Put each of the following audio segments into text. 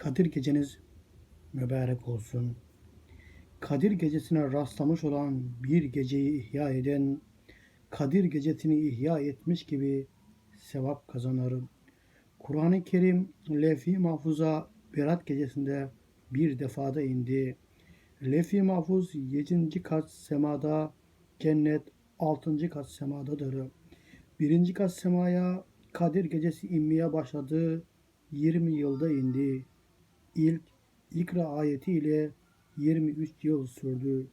Kadir geceniz mübarek olsun. Kadir gecesine rastlamış olan bir geceyi ihya eden, Kadir gecesini ihya etmiş gibi sevap kazanırım. Kur'an-ı Kerim Levh-i Mahfuz'a Berat gecesinde bir defada indi. Levh-i Mahfuz 7. kat semada, cennet 6. kat semadadır. Birinci kat semaya Kadir gecesi inmeye başladı. 20 yılda indi. İlk İkra ayeti ile 23 yıl sürdü.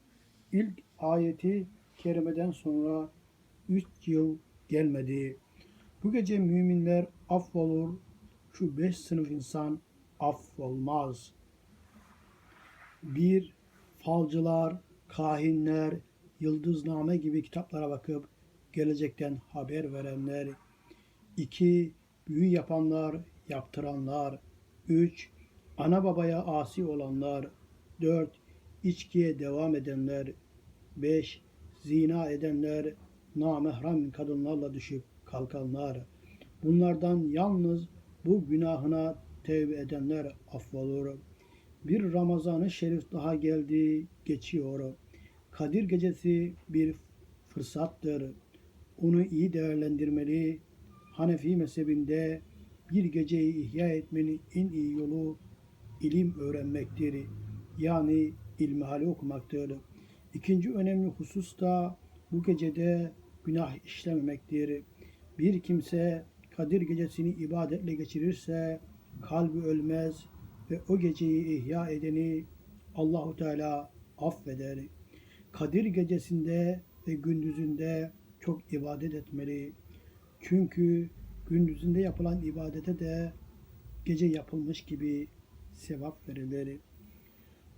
İlk ayeti kerimeden sonra 3 yıl gelmedi. Bu gece müminler affolur. Şu beş sınıf insan affolmaz. Bir, falcılar, kahinler, yıldızname gibi kitaplara bakıp gelecekten haber verenler. 2. Büyü yapanlar, yaptıranlar. 3. Ana babaya asi olanlar. 4. İçkiye devam edenler. 5. Zina edenler, namahrem kadınlarla düşüp kalkanlar. Bunlardan yalnız bu günahına tevbe edenler affolur. Bir Ramazan-ı Şerif daha geldi, geçiyor. Kadir gecesi bir fırsattır. Onu iyi değerlendirmeli. Hanefi mezhebinde bir geceyi ihya etmenin en iyi yolu ilim öğrenmektir. Yani ilmihali okumaktır. İkinci önemli husus da bu gecede günah işlememektir. Bir kimse Kadir gecesini ibadetle geçirirse kalbi ölmez ve o geceyi ihya edeni Allahu Teala affeder. Kadir gecesinde ve gündüzünde çok ibadet etmeli. Çünkü gündüzünde yapılan ibadete de gece yapılmış gibi sevap verilir.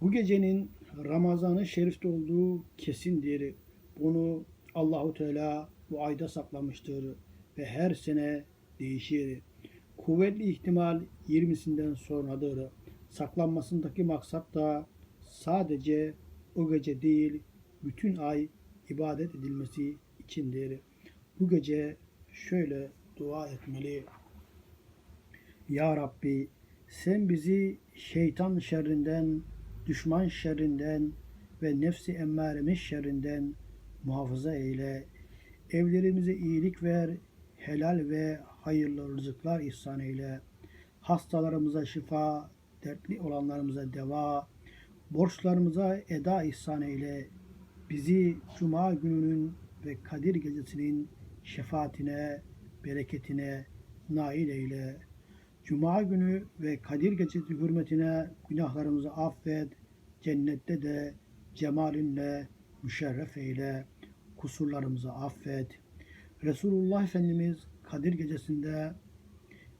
Bu gecenin Ramazan-ı Şerif'te olduğu kesindir. Bunu Allahu Teala bu ayda saklamıştır ve her sene değişir. Kuvvetli ihtimal 20'sinden sonradır. Saklanmasındaki maksat da sadece o gece değil, bütün ay ibadet edilmesi içindir. Bu gece şöyle dua etmeli. Ya Rabbi sen bizi şeytan şerrinden, düşman şerrinden ve nefsi emmaremiz şerrinden muhafaza eyle. Evlerimize iyilik ver, helal ve hayırlı rızıklar ihsan eyle. Hastalarımıza şifa, dertli olanlarımıza deva, borçlarımıza eda ihsan eyle. Bizi Cuma gününün ve Kadir gecesinin şefaatine, bereketine nail eyle. Cuma günü ve Kadir gecesi hürmetine günahlarımızı affet. Cennette de cemalinle müşerref eyle. Kusurlarımızı affet. Resulullah Efendimiz Kadir gecesinde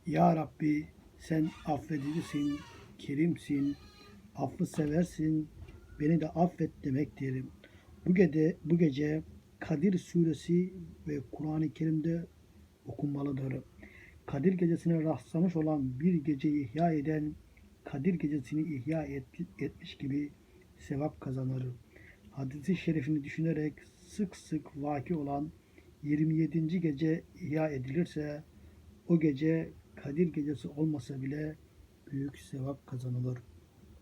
Ya Rabbi sen affedicisin, kerimsin, affı seversin, beni de affet demektir. Bu gece, bu gece Kadir suresi ve Kur'an-ı Kerim'de okunmalıdır. Kadir gecesine rastlamış olan bir geceyi ihya eden Kadir gecesini ihya et, etmiş gibi sevap kazanır. Hadisi şerifini düşünerek sık sık vaki olan 27. gece ihya edilirse o gece Kadir gecesi olmasa bile büyük sevap kazanılır.